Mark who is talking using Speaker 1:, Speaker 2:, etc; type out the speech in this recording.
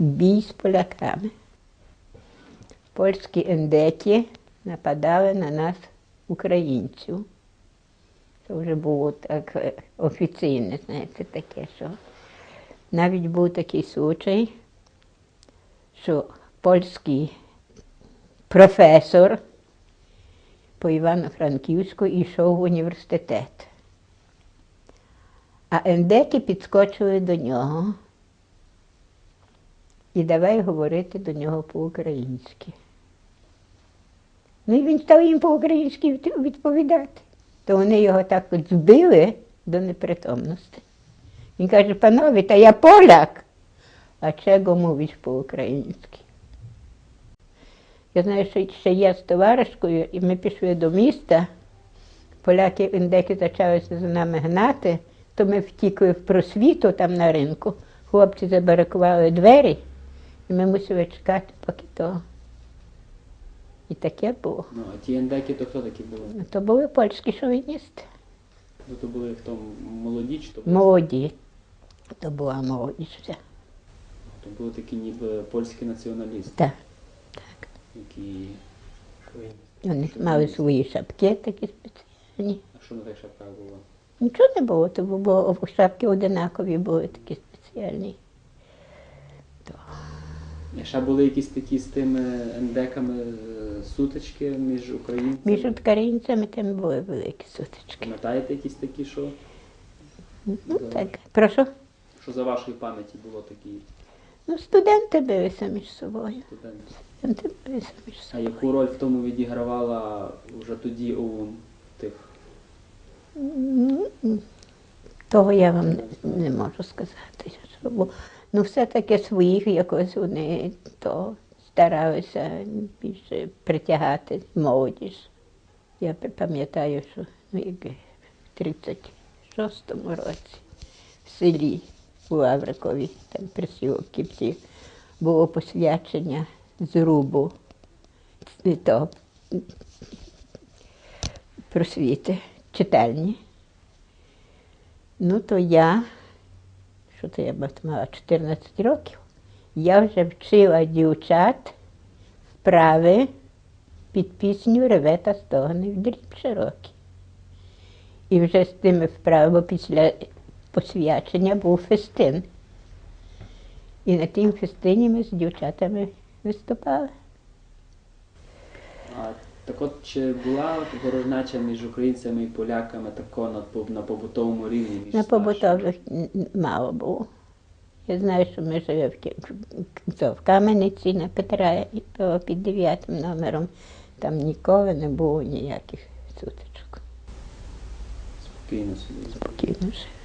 Speaker 1: бій з поляками. Польські ендеки нападали на нас, українців. Це вже було так е, офіційне, знаєте, таке, що навіть був такий случай, що польський професор по Івано-Франківську йшов в університет. А ендеки підскочили до нього і давай говорити до нього по-українськи. Ну і він став їм по-українськи відповідати. То вони його так от збили до непритомності. Він каже, панове, та я поляк, а чого мовиш по-українськи? Я знаю, що ще я з товаришкою, і ми пішли до міста. Поляки індеки почалися за нами гнати, то ми втікли в просвіту там на ринку. Хлопці забарикували двері, і ми мусили чекати, поки то. І таке було.
Speaker 2: Ну, а ті ендеки, то хто такі були?
Speaker 1: Ну, То були польські шовіністи.
Speaker 2: Ну, то були хто молоді, чи то були?
Speaker 1: Молоді. То була молодість вся.
Speaker 2: То були такі ніби польські націоналісти,
Speaker 1: Так, так.
Speaker 2: які.
Speaker 1: Вони мали свої шапки такі спеціальні.
Speaker 2: А що на тих шапках було?
Speaker 1: Нічого не було, то було шапки одинакові були такі спеціальні.
Speaker 2: Ще були якісь такі з тими ендеками е, сутички між українцями?
Speaker 1: Між українцями там були великі сутички.
Speaker 2: Пам'ятаєте якісь такі, що,
Speaker 1: Ну так. Прошу.
Speaker 2: що за вашої пам'яті було такі
Speaker 1: Ну, студенти билися між собою.
Speaker 2: студенти?
Speaker 1: Студенти билися між
Speaker 2: А
Speaker 1: собою.
Speaker 2: яку роль в тому відігравала вже тоді ОУН тих?
Speaker 1: Ну, Того я вам не, не можу сказати. Що, бо, ну, все-таки своїх якось вони то старалися більше притягати молодіж. Я пам'ятаю, що ну, як в 36-му році в селі у Лаврикові, там присілок Кіпці, було посвячення зрубу і то, просвіти, читальні. Ну, то я, що я мала 14 років, я вже вчила дівчат вправи під пісню Реве та стогне в дріб широкий. І вже з тими вправами після посвячення був фестин. І на тім фестині ми з дівчатами виступали.
Speaker 2: Так от чи була ворожнеча між українцями і поляками тако на, на побутовому рівні? Між
Speaker 1: На побутових мало було. Я знаю, що ми живемо в, в- Кам'яниці на Петра і то під дев'ятим номером. Там ніколи не було ніяких сутичок.
Speaker 2: Спокійно собі.
Speaker 1: Спокійно жили.